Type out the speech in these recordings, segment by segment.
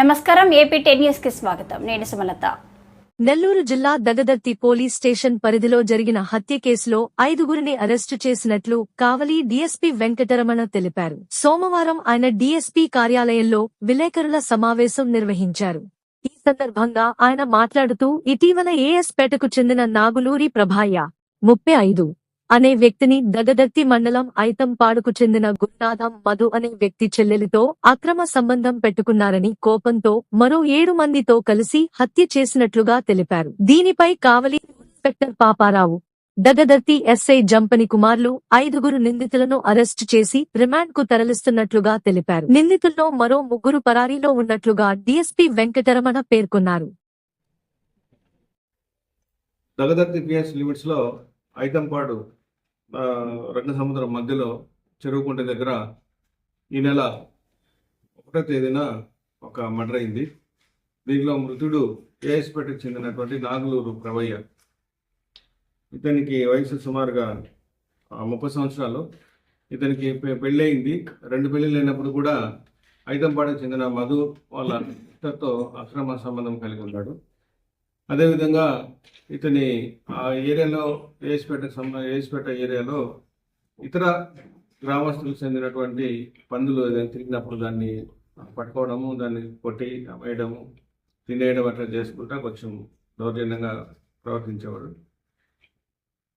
నమస్కారం AP ten న్యూస్కి స్వాగతం. నేను సుమలత. నెల్లూరు జిల్లా దగదర్తి పోలీస్ స్టేషన్ పరిధిలో జరిగిన హత్య కేసులో ఐదుగురిని అరెస్టు చేసినట్లు కావలి డీఎస్పీ వెంకటరమణ తెలిపారు. సోమవారం ఆయన డీఎస్పీ కార్యాలయంలో విలేకరుల సమావేశం నిర్వహించారు. ఈ సందర్భంగా ఆయన మాట్లాడుతూ ఇటీవల ఏఎస్పేటకు చెందిన నాగులూరి ప్రభాయ ముప్పై ఐదు అనే వ్యక్తిని దగదర్తి మండలం ఐతంపాడుకు చెందిన గురునాథం మధు అనే వ్యక్తి చెల్లెలితో అక్రమ సంబంధం పెట్టుకున్నారని కోపంతో మరో ఏడు మందితో కలిసి హత్య చేసినట్లుగా తెలిపారు. దీనిపై కావలి ఇన్స్పెక్టర్ పాపారావు దగదర్తి ఎస్ఐ జంపని కుమార్లు ఐదుగురు నిందితులను అరెస్టు చేసి రిమాండ్కు తరలిస్తున్నట్లుగా తెలిపారు. నిందితుల్లో మరో ముగ్గురు పరారీలో ఉన్నట్లుగా డీఎస్పీ వెంకటరమణ పేర్కొన్నారు. దగదర్తి పిఎస్ లిమిట్స్లో ఐతంపాడు రత్న సముద్రం మధ్యలో చెరువుకుంట దగ్గర ఈ నెల ఒకటో తేదీన ఒక మర్డర్ అయింది. దీనిలో మృతుడు ఏఎస్పేటకు చెందినటువంటి నాగులూరు ప్రవయ్య ఇతనికి వయసు సుమారుగా ముప్పై సంవత్సరాలు. ఇతనికి పె- పెళ్ళయింది. రెండు పెళ్ళిళ్ళు అయినప్పుడు కూడా ఐదంపాడకు చెందిన మధు వాళ్ళ సిస్టర్తో అక్రమ సంబంధం కలిగి ఉన్నాడు. అదేవిధంగా ఇతని ఆ ఏరియాలో ఏసుపేట సంబ ఏరియాలో ఇతర గ్రామస్తులకు చెందినటువంటి పందులు ఏదైనా తిరిగినప్పుడు దాన్ని పట్టుకోవడము దాన్ని కొట్టి వేయడము తినేయడం అట్లా చేసుకుంటా కొంచెం దౌర్జన్యంగా ప్రవర్తించేవాడు.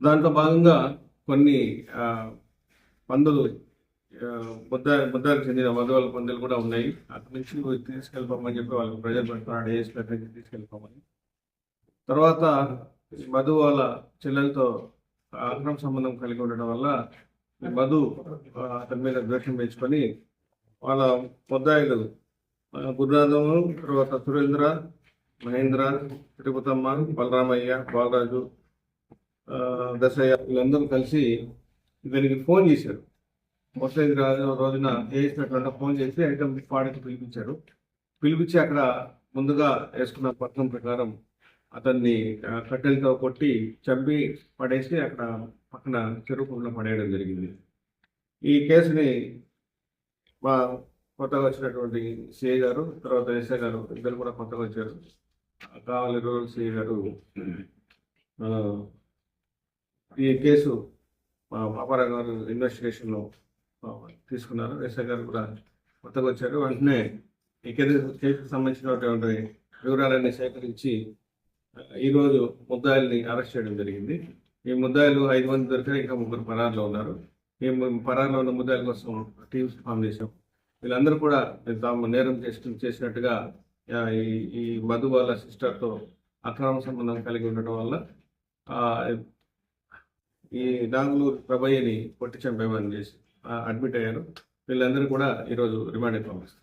దాంట్లో భాగంగా కొన్ని పందులు ఆ, బుద్ధానికి చెందిన మధువాళ్ళ పందులు కూడా ఉన్నాయి. అక్కడి నుంచి తీసుకెళ్ళిపోమని చెప్పి వాళ్ళకి ప్రజలు పెడుతున్నాడు ఏఎస్పేట నుంచి తీసుకెళ్ళిపోమని తర్వాత మధు వాళ్ళ చెల్లెలతో అక్రమ సంబంధం కలిగి ఉండడం వల్ల మధు అతని మీద ద్వేషం పెంచుకొని వాళ్ళ ముద్దాయిలు గురునాథము తర్వాత సురేంద్ర మహేంద్ర తిరుపతమ్మ బలరామయ్య బాలరాజు దశయ్య వీళ్ళందరూ కలిసి ఇతనికి ఫోన్ చేశారు. మొదటి రోజున చేసినటువంటి ఫోన్ చేసి ఐటమ్ పాడకి పిలిపించారు. పిలిపించి అక్కడ ముందుగా వేసుకున్న పథకం ప్రకారం అతన్ని కట్టెలతో కొట్టి చంపి పడేసి అక్కడ పక్కన చెరువుకుండా పడేయడం జరిగింది. ఈ కేసుని మా కొత్తగా వచ్చినటువంటి సిఐ గారు తర్వాత ఎస్ఐ గారు ఇద్దరు కూడా కొత్తగా వచ్చారు. కావాలి రూరల్ సిఐ గారు ఈ కేసు మా పాపారావు గారు ఇన్వెస్టిగేషన్లో తీసుకున్నారు. ఎస్ఐ గారు కూడా కొత్తగా వచ్చారు. వెంటనే ఈ కేసు కేసుకు సంబంధించినటువంటి వివరాలన్నీ సేకరించి ఈరోజు ముద్దాయిల్ని అరెస్ట్ చేయడం జరిగింది. ఈ ముద్దాయిలు ఐదు మంది దొరికారు ఇంకా ముగ్గురు పరారులో ఉన్నారు. ఈ పరారులో ఉన్న ముద్దాయిల కోసం టీమ్స్ ఫామ్ చేశాం. వీళ్ళందరూ కూడా తాము నేరం చేసి చేసినట్టుగా ఈ ఈ మధు వాళ్ళ సిస్టర్తో అక్రమ సంబంధం కలిగి ఉండటం వల్ల ఈ నాగులూరు ప్రభయ్యని కొట్టి చంపేమని చేసి అడ్మిట్ అయ్యారు. వీళ్ళందరూ కూడా ఈరోజు రిమాండ్ పంపిస్తారు